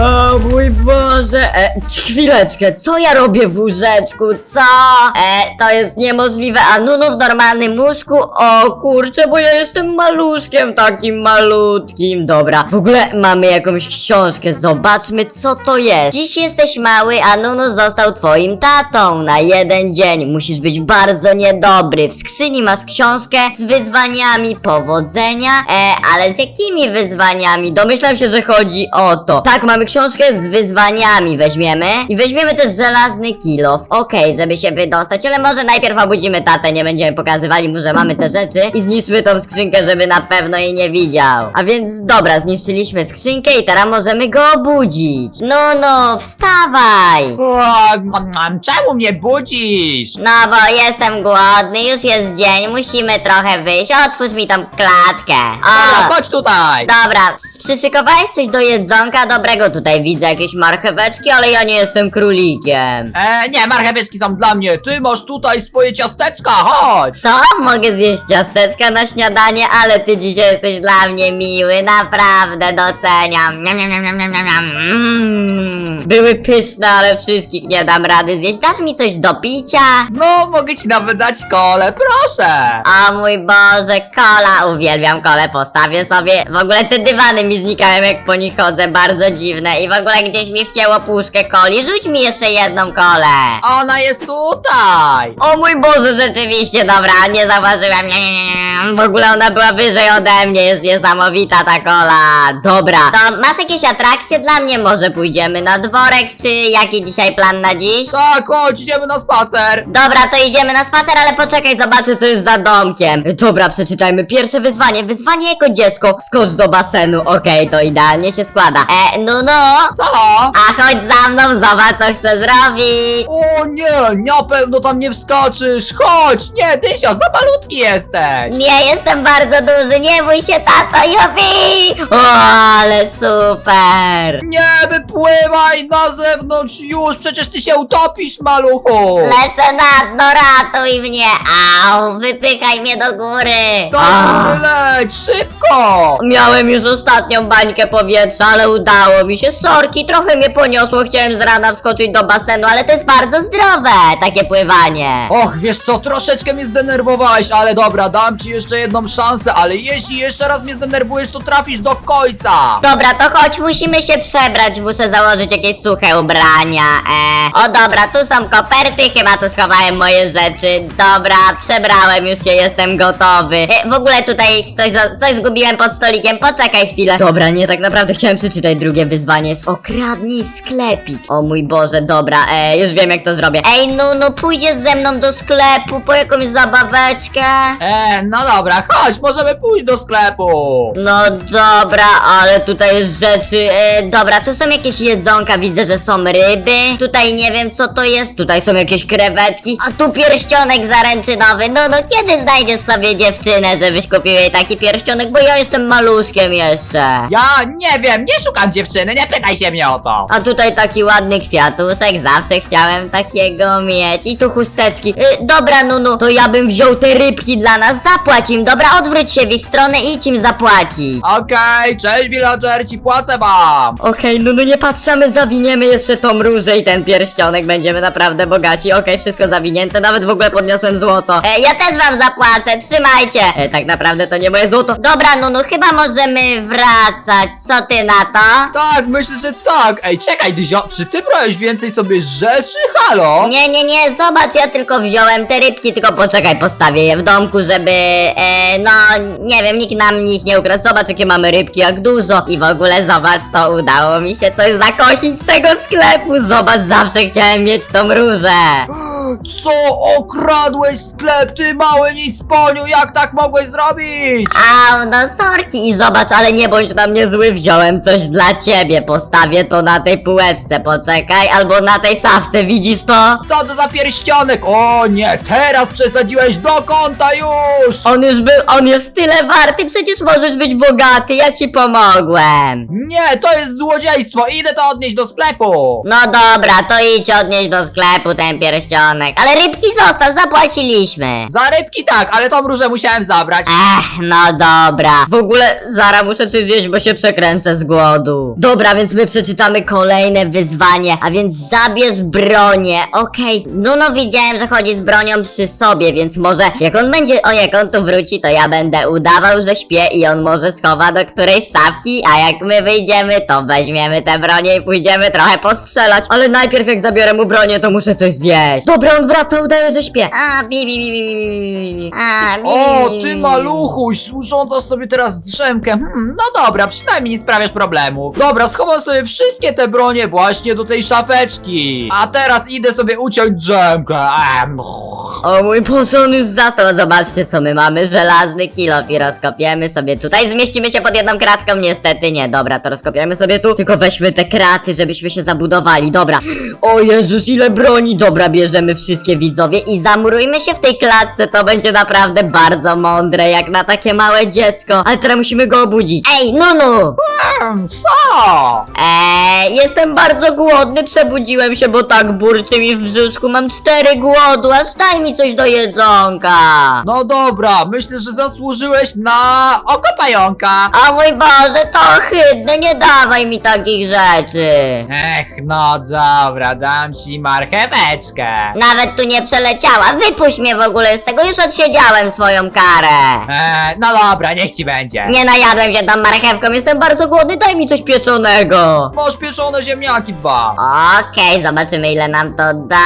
O mój Boże! E, chwileczkę, co ja robię w łóżeczku? Co? E, to jest niemożliwe. A Nunu w normalnym łóżku? O kurczę, bo ja jestem maluszkiem takim malutkim. Dobra, w ogóle mamy jakąś książkę. Zobaczmy, co to jest. Dziś jesteś mały, a Nunu został twoim tatą na jeden dzień. Musisz być bardzo niedobry. W skrzyni masz książkę z wyzwaniami powodzenia. E, ale z jakimi wyzwaniami? Domyślam się, że chodzi o to. Tak, mamy książkę z wyzwaniami. Weźmiemy. I weźmiemy też żelazny kilof. Okej, żeby się wydostać, ale może najpierw obudzimy tatę. Nie będziemy pokazywali mu, że mamy te rzeczy. I zniszczmy tą skrzynkę, żeby na pewno jej nie widział. A więc dobra, zniszczyliśmy skrzynkę i teraz możemy go obudzić. No, no, wstawaj! O, mam, mam, czemu mnie budzisz? No bo jestem głodny, już jest dzień, musimy trochę wyjść. Otwórz mi tą klatkę. Dobra, O, chodź tutaj! dobra, przyszykowałeś coś do jedzonka dobrego? Tutaj widzę jakieś marcheweczki, ale ja nie jestem królikiem. E, nie, marcheweczki są dla mnie, ty masz tutaj swoje ciasteczka, chodź! Co? Mogę zjeść ciasteczka na śniadanie, ale ty dzisiaj jesteś dla mnie miły, naprawdę doceniam. Miam, miam, miam, miam, miam, miam, miam. Mm. Były pyszne, ale wszystkich nie dam rady zjeść. Dasz mi coś do picia? No, mogę ci nawet dać kole, proszę! O mój Boże, kola, uwielbiam kole, postawię sobie. W ogóle te dywany mi znikają jak po nich chodzę, bardzo dziwne. I w ogóle gdzieś mi wcięło puszkę coli, rzuć mi jeszcze jedną kolę. Ona jest tutaj! O mój Boże, rzeczywiście, dobra, nie zauważyłem, nie, nie, nie, nie. W ogóle ona była wyżej ode mnie, jest niesamowita ta kola. Dobra, to masz jakieś atrakcje dla mnie? Może pójdziemy na dworek, czy jaki dzisiaj plan na dziś? Tak, chodź, idziemy na spacer! Dobra, to idziemy na spacer, ale poczekaj, zobaczę co jest za domkiem. Dobra, przeczytajmy pierwsze wyzwanie. Wyzwanie jako dziecko. Skocz do basenu. Okej, to idealnie się składa. E, no no. Co? A chodź za mną, zobacz co chcę zrobić. O nie, na pewno tam nie wskoczysz! Chodź! Nie, Dysio, za malutki jesteś! Nie, jestem bardzo duży, nie bój się tato, jupi! O, ale super! Nie wypływaj na zewnątrz już, przecież ty się utopisz, maluchu! Lecę na dno, ratuj mnie! Au, wypychaj mnie do góry! Do góry leć, szybko! Miałem już ostatnią bańkę powietrza, ale udało mi się. Sorki, trochę mnie poniosło. Chciałem z rana wskoczyć do basenu, ale to jest bardzo zdrowe, takie pływanie. Och, wiesz co, troszeczkę mnie zdenerwowałeś, ale dobra, dam ci jeszcze jedną szansę, ale jeśli jeszcze raz mnie zdenerwujesz, to trafisz do końca! Dobra, to chodź, musimy się przebrać. Muszę założyć jakieś suche ubrania. E, o dobra, tu są koperty, chyba tu schowałem moje rzeczy. Dobra, przebrałem już się, jestem gotowy. E, w ogóle tutaj coś, za- coś zgubiłem pod stolikiem, poczekaj chwilę. Dobra, nie, tak naprawdę chciałem przeczytać drugie wyzwanie. Jest okradnij sklepik. O mój Boże, dobra, e, już wiem jak to zrobię. Ej, no, no, pójdziesz ze mną do sklepu po jakąś zabaweczkę? E, no dobra, chodź, możemy pójść do sklepu! No dobra, ale tutaj jest rzeczy. E, dobra, tu są jakieś jedzonka, widzę, że są ryby. Tutaj nie wiem co to jest. Tutaj są jakieś krewetki. A tu pierścionek zaręczynowy. No no kiedy znajdziesz sobie dziewczynę, żebyś kupił jej taki pierścionek, bo ja jestem maluszkiem jeszcze. Ja nie wiem, nie szukam dziewczyny, nie pytaj się mnie o to! A tutaj taki ładny kwiatuszek, zawsze chciałem takiego mieć. I tu chusteczki. Y, dobra, Nunu, to ja bym wziął te rybki dla nas, zapłać im. Dobra, odwróć się w ich stronę i idź im zapłacić. Okej, cześć villager, ci płacę wam! Okej, no nie patrzymy, zawiniemy jeszcze tą różę i ten pierścionek, będziemy naprawdę bogaci. Okej, wszystko zawinięte, nawet w ogóle podniosłem złoto. E, ja też wam zapłacę, trzymajcie. E, tak naprawdę to nie moje złoto. Dobra, Nunu, chyba możemy wracać. Co ty na to? Tak, myślę, że tak! Ej, czekaj, Dyzio, czy ty brałeś więcej sobie rzeczy? Halo? Nie, nie, nie, zobacz, ja tylko wziąłem te rybki, tylko poczekaj, postawię je w domku, żeby, e, no, nie wiem, nikt nam nich nie ukradł. Zobacz, jakie mamy rybki, jak dużo. I w ogóle zobacz, to udało mi się coś zakosić z tego sklepu. Zobacz, zawsze chciałem mieć tą różę. Co? Okradłeś sklep, ty mały nic poniu, jak tak mogłeś zrobić? Au, no sorki i zobacz, ale nie bądź na mnie zły, wziąłem coś dla ciebie. Postawię to na tej półeczce, poczekaj, albo na tej szafce, widzisz to? Co to za pierścionek? O nie, teraz przesadziłeś do kąta już! On już był, on jest tyle warty, przecież możesz być bogaty, ja ci pomogłem. Nie, to jest złodziejstwo, idę to odnieść do sklepu! No dobra, to idź odnieść do sklepu ten pierścionek. Ale rybki zostaw, zapłaciliśmy. Za rybki tak, ale tą różę musiałem zabrać. Ech, no dobra. W ogóle, Zara, muszę coś zjeść, bo się przekręcę z głodu. Dobra, więc my przeczytamy kolejne wyzwanie, a więc zabierz bronię, okej. No, no, widziałem, że chodzi z bronią przy sobie, więc może jak on będzie, o jak on tu wróci, to ja będę udawał, że śpię i on może schowa do którejś szafki, a jak my wyjdziemy, to weźmiemy tę bronię i pójdziemy trochę postrzelać. Ale najpierw jak zabiorę mu bronię, to muszę coś zjeść. Dobra, on wraca, udaje, że śpię. A, bi, bi, bi, bi, bi, bi, bi. A, bi, bi, O, bi, bi, ty bi. maluchuś, służąca sobie teraz drzemkę. Hmm, no dobra, przynajmniej nie sprawiasz problemów. Dobra, schowam sobie wszystkie te bronie właśnie do tej szafeczki. A teraz idę sobie uciąć drzemkę. Em. O mój Boże, on już zastał, zobaczcie co my mamy, żelazny kilof i rozkopiemy sobie tutaj, zmieścimy się pod jedną kratką, niestety nie, dobra, to rozkopiemy sobie tu, tylko weźmy te kraty, żebyśmy się zabudowali, dobra. O Jezus, ile broni, dobra, bierzemy wszystkie widzowie i zamurujmy się w tej klatce, to będzie naprawdę bardzo mądre, jak na takie małe dziecko, ale teraz musimy go obudzić. Ej, Nunu! Em, Co? Eee, jestem bardzo głodny, przebudziłem się, bo tak burczy mi w brzuszku, mam cztery głodu, aż daj mi coś do jedzonka. No dobra, myślę, że zasłużyłeś na oko pająka. O mój Boże, to ohydne, nie dawaj mi takich rzeczy. Ech, no dobra, dam ci marcheweczkę. Nawet tu nie przeleciała, wypuść mnie w ogóle z tego, już odsiedziałem swoją karę. Eee, no dobra, niech ci będzie. Nie najadłem się tą marchewką, jestem bardzo głodny, daj mi coś pieczonego. Masz pieczone ziemniaki dwa. Okej, zobaczymy ile nam to da.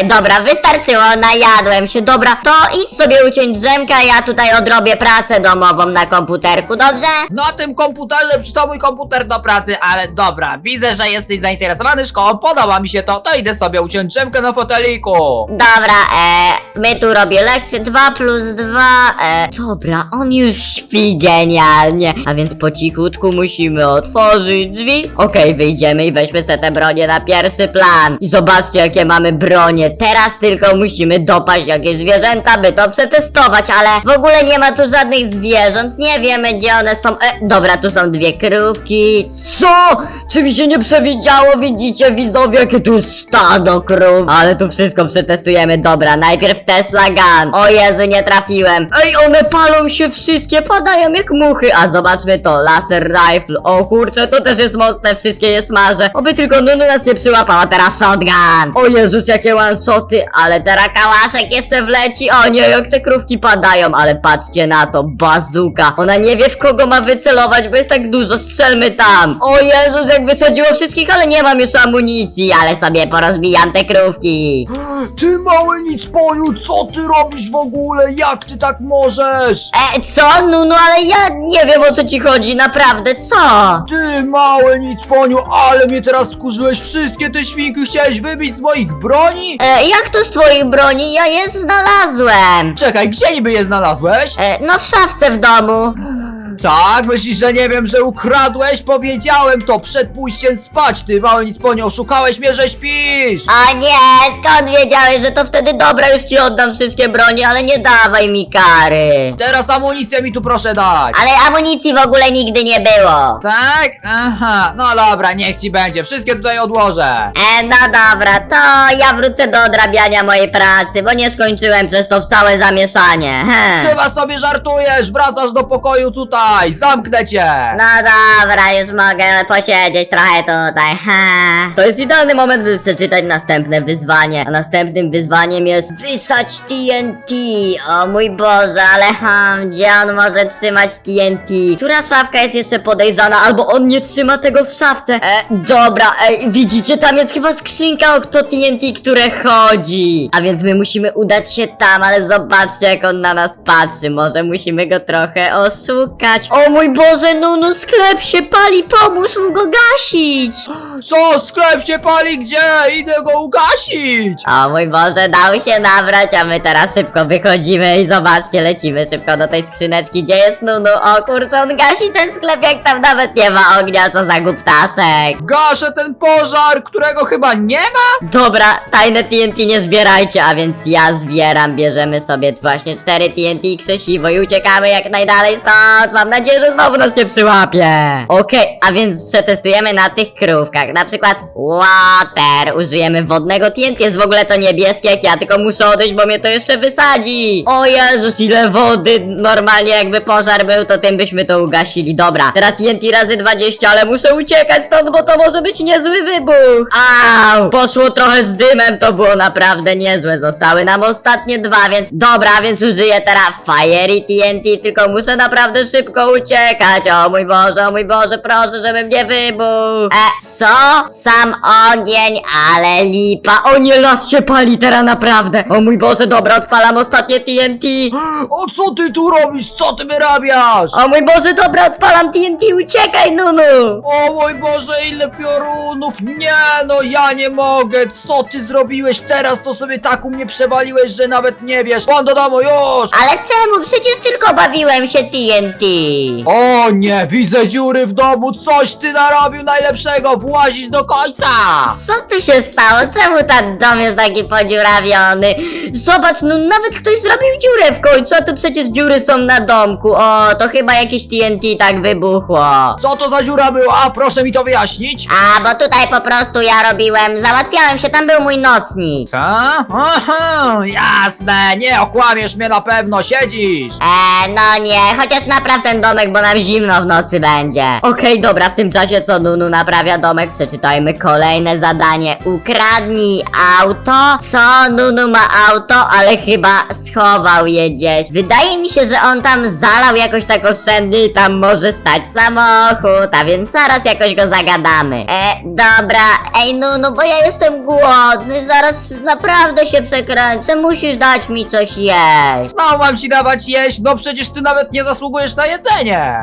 E, dobra, wystarczyło, najadłem się. Dobra, to idź sobie uciąć drzemka, ja tutaj odrobię pracę domową na komputerku, dobrze? Na tym komputerze przyto mój komputer do pracy, ale dobra, widzę, że jesteś zainteresowany szkołą, podoba mi się to, to idę sobie uciąć drzemkę na foteliku. Dobra, e, my tu robię lekcję 2 plus 2, e, dobra, on już śpi genialnie, a więc po cichutku musimy otworzyć drzwi. Okej, wyjdziemy i weźmy sobie te bronie na pierwszy plan. I zobaczcie, jakie mamy bronie. Teraz tylko musimy dopaść jakieś zwierzęta, by to przetestować, ale w ogóle nie ma tu żadnych zwierząt, nie wiemy, gdzie one są. E, dobra, tu są dwie krówki. Co? Czy mi się nie przewidziało? Widzicie, widzowie, jakie tu jest stado krów. Ale tu wszystko przetestujemy. Dobra, najpierw Tesla Gun. O Jezu, nie trafiłem. Ej, one palą się wszystkie, padają jak muchy. A zobaczmy to, laser rifle. O kurczę, to też jest mocne, wszystkie je smażę. Oby tylko Nunu nas nie przyłapała. Teraz shotgun. O Jezus, jakie one-shoty. Ale teraz kałaszek jeszcze wleci. O nie, jak te krówki padają. Ale patrzcie na to, bazuka. Ona nie wie w kogo ma wycelować, bo jest tak dużo. Strzelmy tam. O Jezus, jak wysadziło wszystkich, ale nie mam już amunicji. Ale sobie porozbijam te krówki. Ty mały nic poniu, co ty robisz w ogóle? Jak ty tak możesz? E, co? No, ale ja nie wiem o co ci chodzi, naprawdę, co? Ty mały nic poniu, ale mnie teraz skurzyłeś, wszystkie te świnki chciałeś wybić z moich broni? E, jak to z twoich broni? Ja je znalazłem. Czekaj, gdzie niby je znalazłeś? E, no w szafce w domu. Tak, myślisz, że nie wiem, że ukradłeś? Powiedziałem to przed pójściem spać, ty mały nic poniu, oszukałeś mnie, że śpisz! A nie, skąd wiedziałeś, że to wtedy dobra, już ci oddam wszystkie broni, ale nie dawaj mi kary. Teraz amunicję mi tu proszę dać! Ale amunicji w ogóle nigdy nie było. Tak? Aha, no dobra, niech ci będzie, wszystkie tutaj odłożę. E, no dobra, to ja wrócę do odrabiania mojej pracy, bo nie skończyłem przez to w całe zamieszanie. He. Chyba sobie żartujesz, wracasz do pokoju tutaj, zamknę cię! No dobra, już mogę posiedzieć trochę tutaj. Ha. To jest idealny moment, by przeczytać następne wyzwanie. A następnym wyzwaniem jest wysać TNT. O mój Boże, ale ham, gdzie on może trzymać TNT? Która szafka jest jeszcze podejrzana, albo on nie trzyma tego w szafce? E, dobra, ej, widzicie, tam jest chyba skrzynka o to TNT, które chodzi. A więc my musimy udać się tam, ale zobaczcie, jak on na nas patrzy. Może musimy go trochę oszukać. O mój Boże, Nunu, sklep się pali, pomóż mu go gasić! Co, sklep się pali gdzie? Idę go ugasić! O mój Boże, dał się nabrać, a my teraz szybko wychodzimy i zobaczcie, lecimy szybko do tej skrzyneczki, gdzie jest Nunu. O kurczę, on gasi ten sklep, jak tam nawet nie ma ognia, co za głuptasek. Gaszę ten pożar, którego chyba nie ma? Dobra, tajne TNT nie zbierajcie, a więc ja zbieram, bierzemy sobie właśnie cztery TNT i krzesiwo i uciekamy jak najdalej stąd, mam nadzieję, że znowu nas nie przyłapie. Okej, a więc przetestujemy na tych krówkach. Na przykład water. Użyjemy wodnego TNT. Jest w ogóle to niebieskie, jak ja tylko muszę odejść, bo mnie to jeszcze wysadzi. O Jezus, ile wody. Normalnie jakby pożar był, to tym byśmy to ugasili. Dobra, teraz TNT razy 20, ale muszę uciekać stąd, bo to może być niezły wybuch. Au! Poszło trochę z dymem, to było naprawdę niezłe. Zostały nam ostatnie dwa, więc dobra, więc użyję teraz i TNT, tylko muszę naprawdę szybko uciekać. O mój Boże, o mój Boże, proszę, żebym nie wybuchł. E, co? Sam ogień, ale lipa. O nie, las się pali teraz naprawdę. O mój Boże, dobra, odpalam ostatnie TNT. O co ty tu robisz? Co ty wyrabiasz? O mój Boże, dobra, odpalam TNT, uciekaj, Nunu. O mój Boże, ile piorunów! Nie no, ja nie mogę! Co ty zrobiłeś teraz? To sobie tak u mnie przewaliłeś, że nawet nie wiesz! Pan do domu, już! Ale czemu? Przecież tylko bawiłem się TNT. O nie, widzę dziury w domu! Coś ty narobił najlepszego! Włazisz do końca! Co tu się stało? Czemu ten dom jest taki podziurawiony? Zobacz, no nawet ktoś zrobił dziurę w końcu, a tu przecież dziury są na domku. O, to chyba jakieś TNT tak wybuchło. Co to za dziura była? Proszę mi to wyjaśnić! A, bo tutaj po prostu ja robiłem, załatwiałem się, tam był mój nocnik. Co? Aha, jasne, nie okłamiesz mnie na pewno, siedzisz! Eee, no nie, chociaż napraw ten domek, bo nam zimno w nocy będzie. Okej, dobra, w tym czasie co Nunu naprawia domek, przeczytajmy kolejne zadanie. Ukradnij auto. Co? Nunu ma auto, ale chyba schował je gdzieś. Wydaje mi się, że on tam zalał jakoś tak oszczędnie i tam może stać samochód, a więc zaraz jakoś go zagadamy. E, dobra, ej Nunu, bo ja jestem głodny, zaraz naprawdę się przekręcę, musisz dać mi coś jeść. No mam ci dawać jeść, no przecież ty nawet nie zasługujesz na jedzenie!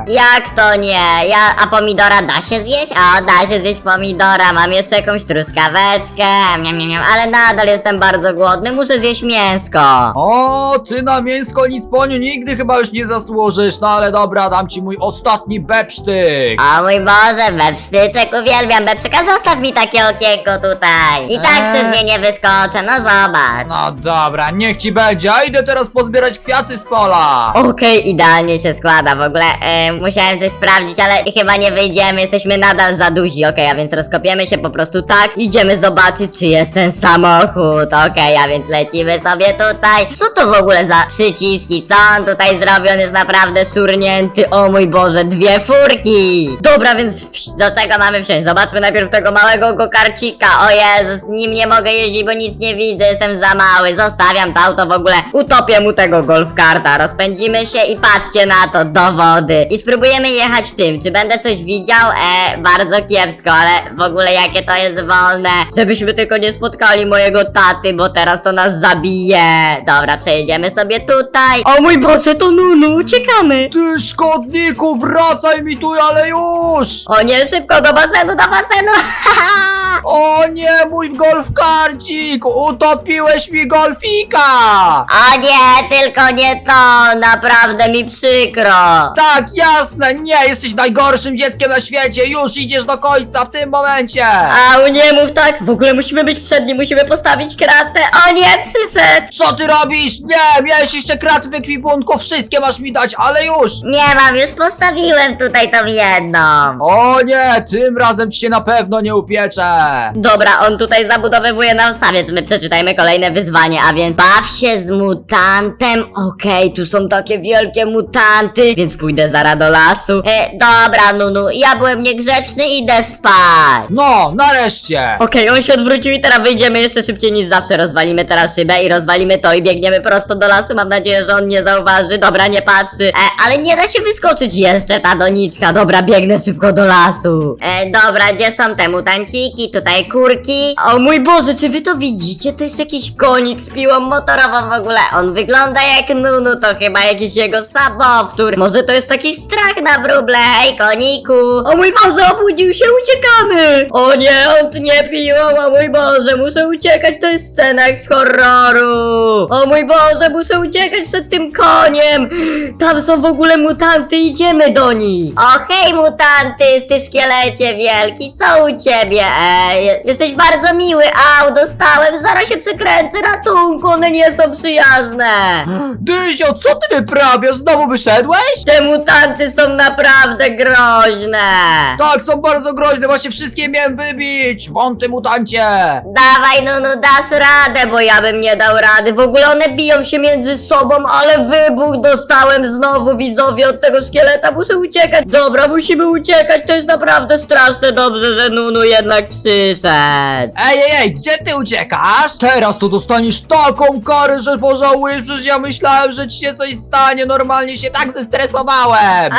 Jak to nie? Ja, a pomidora da się zjeść? O, da się zjeść pomidora, mam jeszcze jakąś truskaweczkę, miam, miam, miam, ale nadal jestem bardzo głodny, muszę zjeść mięsko. O, ty na mięsko nic po nigdy chyba już nie zasłużysz, no ale dobra, dam ci mój ostatni bepsztyk. O mój Boże, bepsztyczek, uwielbiam bepszyka, zostaw mi takie okienko tutaj. I tak Eee. przez nie nie wyskoczę, no zobacz. No dobra, niech ci będzie, a idę teraz pozbierać kwiaty z pola. Okej, idealnie się składa w ogóle. E, musiałem coś sprawdzić, ale chyba nie wyjdziemy, jesteśmy nadal za duzi. Okej, a więc rozkopiemy się po prostu tak. Idziemy zobaczyć, czy jest ten samochód. Okej, a więc lecimy sobie tutaj. Co to w ogóle za przyciski? Co on tutaj zrobił? On jest naprawdę szurnięty. O mój Boże, dwie furki. Dobra, więc do czego mamy wsiąść? Zobaczmy najpierw tego małego gokarcika. O Jezus, nim nie mogę jeździć, bo nic nie widzę, jestem za mały. Zostawiam to auto w ogóle. Utopię mu tego golfkarta. Rozpędzimy się i patrzcie na to, do wody. I spróbujemy jechać tym. Czy będę coś widział? E, bardzo kiepsko, ale w ogóle jakie to jest wolne. Żebyśmy tylko nie spotkali mojego taty, bo teraz to nas zabije. Dobra, przejedziemy sobie tutaj. O mój Boże, to Nunu, uciekamy. Ty szkodniku, wracaj mi tu, ale już! O nie, szybko do basenu, do basenu. O nie, mój golfkarcik, utopiłeś mi golfika! O nie, tylko nie to, naprawdę mi przykro. Tak, jasne, nie, jesteś najgorszym dzieckiem na świecie, już idziesz do końca w tym momencie! Au, nie mów tak, w ogóle musimy być przed nim, musimy postawić kratę. O nie, przyszedł. Co ty robisz? Nie, miałeś jeszcze kraty w ekwipunku, wszystkie masz mi dać, ale już! Nie mam, już postawiłem tutaj tą jedną. O nie, tym razem ci się na pewno nie upiecze! Dobra, on tutaj zabudowywuje nam sam, więc my przeczytajmy kolejne wyzwanie, a więc baw się z mutantem. Okej, tu są takie wielkie mutanty, więc pójdę zaraz do lasu. E, dobra, Nunu, ja byłem niegrzeczny, idę spać. No, nareszcie! Okej, on się odwrócił i teraz wyjdziemy jeszcze szybciej niż zawsze. Rozwalimy teraz szybę i rozwalimy to i biegniemy prosto do lasu. Mam nadzieję, że on nie zauważy. Dobra, nie patrzy. E, ale nie da się wyskoczyć jeszcze ta doniczka. Dobra, biegnę szybko do lasu. E, dobra, gdzie są te mutanciki? Tutaj kurki. O mój Boże, czy wy to widzicie? To jest jakiś konik z piłą motorową w ogóle. On wygląda jak Nunu, to chyba jakiś jego sabowtór. Może to jest taki strach na wróble. Hej, koniku. O mój Boże, obudził się, uciekamy. O nie, on tnie piłą, o mój Boże, muszę uciekać, to jest scena jak z horroru. O mój Boże, muszę uciekać przed tym koniem. Tam są w ogóle mutanty, idziemy do nich. O hej mutanty, ty szkielecie wielki, co u ciebie? E, je- jesteś bardzo bardzo miły. Au, dostałem, zaraz się przekręcę, ratunku, one nie są przyjazne. Dyzio, co ty wyprawiasz? Znowu wyszedłeś? Te mutanty są naprawdę groźne. Tak, są bardzo groźne, właśnie wszystkie miałem wybić! Won ty mutancie! Dawaj, no, no, dasz radę, bo ja bym nie dał rady. W ogóle one biją się między sobą, ale wybuch dostałem znowu, widzowie, od tego szkieleta. Muszę uciekać. Dobra, musimy uciekać, to jest naprawdę straszne. Dobrze, że Nunu jednak przyszedł. Ej, ej, ej, gdzie ty uciekasz? Teraz to dostaniesz taką karę, że pożałujesz, przecież ja myślałem, że ci się coś stanie, normalnie się tak zestresowałem!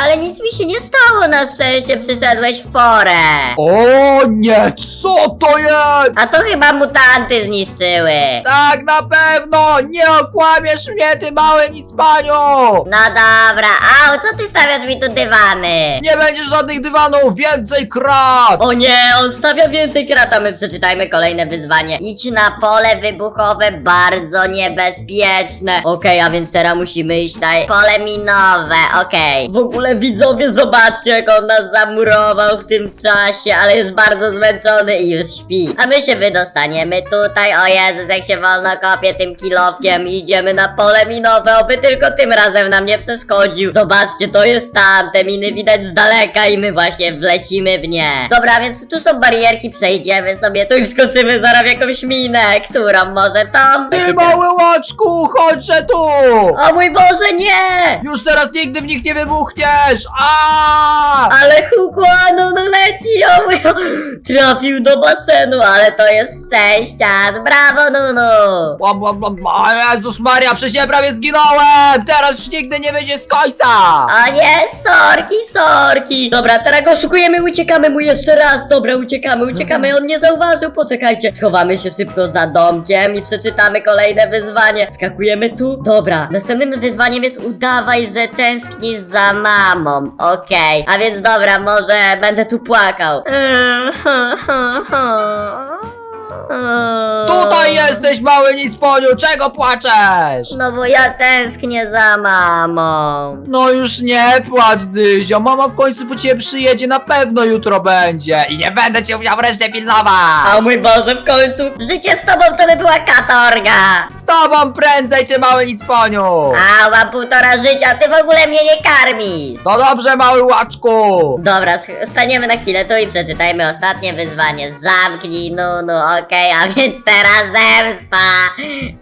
Ale nic mi się nie stało, na szczęście przyszedłeś w porę. O nie, co to jest? A to chyba mutanty zniszczyły. Tak, na pewno! Nie okłamiesz mnie, ty małe nic paniu! No dobra, au, co ty stawiasz mi tu dywany? Nie będzie żadnych dywanów, więcej krat! O nie, on stawia więcej krata, my przeczytajmy kolejne wyzwanie. Idź na pole wybuchowe, bardzo niebezpieczne. Okej, a więc teraz musimy iść na pole minowe, okej. W ogóle widzowie, zobaczcie jak on nas zamurował w tym czasie, ale jest bardzo zmęczony i już śpi. A my się wydostaniemy tutaj, o Jezus, jak się wolno kopie tym kilowkiem i idziemy na pole minowe, oby tylko tym razem nam nie przeszkodził. Zobaczcie, to jest tam, te miny widać z daleka i my właśnie wlecimy w nie. Dobra, więc tu są barierki, przejdziemy sobie tu i wskoczymy zaraz w jakąś minę, którą może tą... Ty mały łaczku, chodźże tu! O mój Boże, nie! Już teraz nigdy w nich nie wybuchniesz! A! Ale Hukłanu no leci, o mój... Trafił do basenu, ale to jest szczęściarz, brawo Nunu! Bla, bla, bla, bla. Jezus Maria, przecież ja prawie zginąłem! Teraz już nigdy nie będzie z końca! O nie, sorki, sorki! Dobra, teraz go szukujemy, uciekamy mu jeszcze raz. Dobra, uciekamy, uciekamy, on nie zauważył, poczekajcie. Schowamy się szybko za domkiem i przeczytamy kolejne wyzwanie. Skakujemy tu. Dobra, następnym wyzwaniem jest udawaj, że tęsknisz za mamą. Okej, a więc dobra, może będę tu płakał. Tutaj jesteś, mały nicponiu, czego płaczesz? No bo ja tęsknię za mamą. No już nie płacz, Dyzio, mama w końcu po ciebie przyjedzie, na pewno jutro będzie i nie będę cię musiał wreszcie pilnować! O mój Boże, w końcu życie z tobą to by była katorga. Z tobą prędzej, ty mały nicponiu! A, mam półtora życia, ty w ogóle mnie nie karmisz. No dobrze, mały łaczku! Dobra, sch- staniemy na chwilę tu i przeczytajmy ostatnie wyzwanie. Zamknij, no, no, okej, a więc teraz zemsta.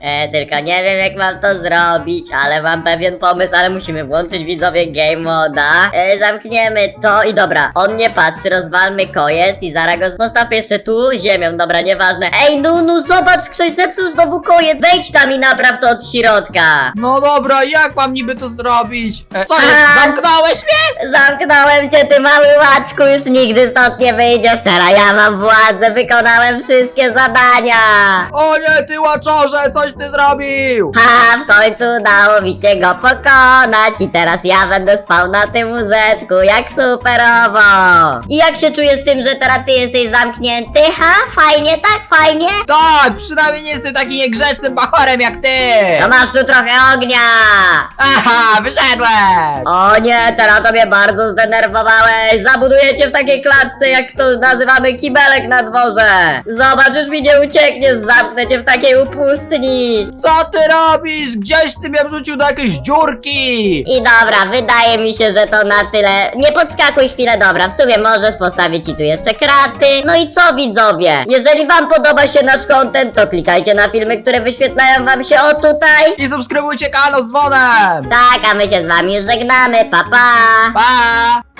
E, tylko nie wiem, jak mam to zrobić, ale mam pewien pomysł, ale musimy włączyć widzowie game moda. E, zamkniemy to i dobra, on nie patrzy, rozwalmy kojec i zaraz go postawmy jeszcze tu ziemią, dobra, nieważne. Ej, no, no, zobacz, ktoś zepsuł znowu kojec, wejdź tam i napraw to od środka. No dobra, jak mam niby to zrobić? E, co jest, A. zamknąłeś mnie? Zamknąłem cię, ty mały łaczku, już nigdy stąd nie wyjdziesz. Teraz ja mam władzę, wykonałem wszystkie zadania. O nie, ty łaczorze, coś ty zrobił! Ha, w końcu udało mi się go pokonać i teraz ja będę spał na tym łóżeczku, jak superowo. I jak się czujesz z tym, że teraz ty jesteś zamknięty? Ha, fajnie, tak, fajnie? Tak, przynajmniej nie jestem taki niegrzecznym bachorem jak ty! To masz tu trochę ognia. Aha, wyszedłem! O nie, teraz to mnie bardzo zdenerwowałeś. Zabuduję cię w takiej klatce, jak to nazywamy kibelek na dworze. Zobacz, już mi nie uciekniesz, zamknę cię w takiej upustni. Co ty robisz? Gdzieś ty mnie wrzucił do jakiejś dziurki! I dobra, wydaje mi się, że to na tyle. Nie podskakuj chwilę, dobra, w sumie możesz postawić ci tu jeszcze kraty. No i co widzowie? Jeżeli wam podoba się nasz content, to klikajcie na filmy, które wyświetlają wam się o tutaj. I subskrybujcie kanał z dzwonem! Tak, a my się z wami żegnamy, pa pa! Pa!